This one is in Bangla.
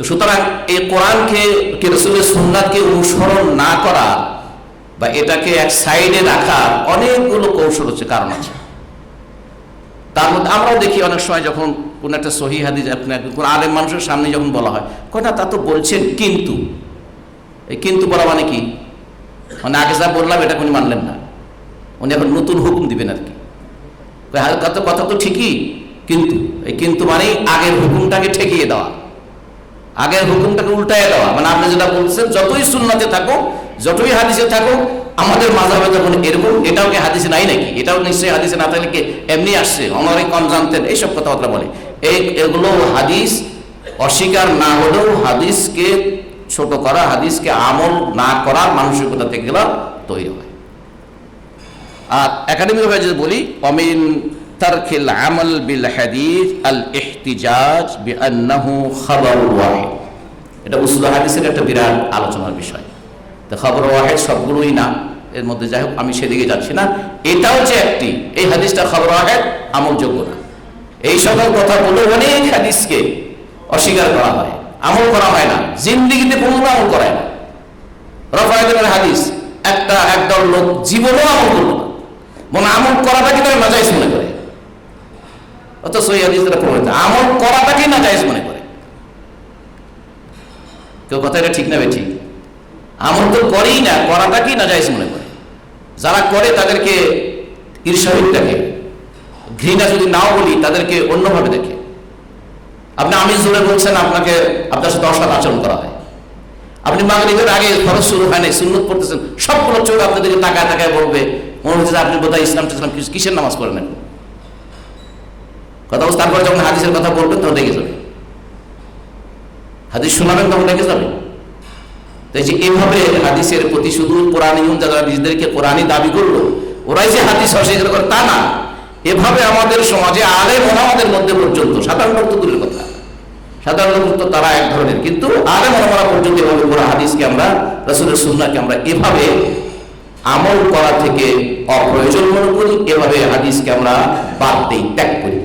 তো সুতরাং এই কোরআনকে, কে রসুলের সুন্নাতকে অনুসরণ না করা বা এটাকে এক সাইডে রাখার অনেকগুলো কৌশল হচ্ছে, কারণ আছে। তার মধ্যে আমরাও দেখি অনেক সময় যখন কোন একটা সহি হাদিস কোন আলেম মানুষের সামনে যখন বলা হয়, কয় না, তা তো বলছেন, কিন্তু। এই কিন্তু বলা মানে কি? মানে আগে যা বললাম, এটা উনি মানলেন না। উনি এখন নতুন হুকুম দিবেন আর কি। কথা তো ঠিকই, কিন্তু। এই কিন্তু মানেই আগের হুকুমটাকে ঠেকিয়ে দেওয়া। আগের হুকুমটাকে উল্টায় দেওয়া। মানে আপনি যেটা বলছেন, যতই সুন্নাতে থাকো যতই হাদিসে থাকো আমাদের মাঝাবে যখন এরকম, এটাও কি হাদিসে নাই নাকি? এটাও নিশ্চয়ই হাদিসে না থাকলে কি এমনি আসছে? অনেক কম জানতেন, এইসব কথাবার্তা বলে। এই এগুলো হাদিস অস্বীকার না হলেও হাদিসকে ছোট করা, হাদিসকে আমল না করার মানসিকতা থেকে তৈরি হয়। আর একাডেমিকভাবে যদি বলি, অমিন তারখিল আমল বিল হাদিস আল ইহতিজাজ বিআন্নাহু খাবারুল ওয়াহিদ। এটা উসুল হাদিসের একটা বিরাট আলোচনার বিষয়। তো খবর ওয়াহেদ সবগুলোই না, এর মধ্যে যাই হোক, আমি সেদিকে যাচ্ছি না। এটাও যে একটি, এই হাদিসটা খবর ওয়াহেদ আমলযোগ্য না। এই সকল কথা বলে অনেক হাদিসকে অস্বীকার করা হয়, আমল করা হয় না, জিন্দিগিতে কোনো আমল করায় না। রফায়দের হাদিস, একটা একদল লোক জীবনেও আমল করল না। মনে আমল করাটাকে তারা নাজাইজ মনে করে অত তারা প্রমাণিত আমল করাটাকেই নাজাইজ মনে করে। কেউ কথা এটা ঠিক না ঠিক। আমল তো করেই না, করাটাকেই না নাজাইজ মনে করে। যারা করে তাদেরকে ঈর্ষাহিত দেখে। ঘৃণা যদি নাও বলি, তাদেরকে অন্যভাবে দেখে। আপনি আমি জোরে বলছেন, আপনাকে আপনার সাথে অসৎ আচরণ করা হয়। আপনি মাগরিবের আগে খরচ শুরু হয় নাই, সুন্নত পড়তেছেন, সবগুলো চোখ আপনাদেরকে তাকায় তাকায় বলবে, মনে হচ্ছে আপনি বোধহয় ইসলাম টিসলাম কিসের নামাজ পড়েন এখন? কথা বলছে, তারপরে যখন হাদিসের কথা বলবেন তখন রেগে যাবে। হাদিস শোনাবেন, তখন রেগে যাবে। তাই যে এভাবে হাদিসের প্রতি শুধু কোরআন যারা নিজেদেরকে কোরআনই দাবি করল, ওরাই যে হাদিস অস্বীকার করে, তা না। এভাবে আমাদের সমাজে আলেম ওলামাদের মধ্যে পর্যন্ত, সাধারণ তো দূরের কথা। সাধারণ লোক তো তারা এক ধরনের, কিন্তু আলেম ওলামারা পর্যন্ত এভাবে পুরো হাদিসকে আমরা, রসুলের সুন্নাকে আমরা এভাবে আমল করা থেকে অপ্রয়োজন মনে করি, এভাবে হাদিসকে আমরা বাদ দিই, ত্যাগ করি।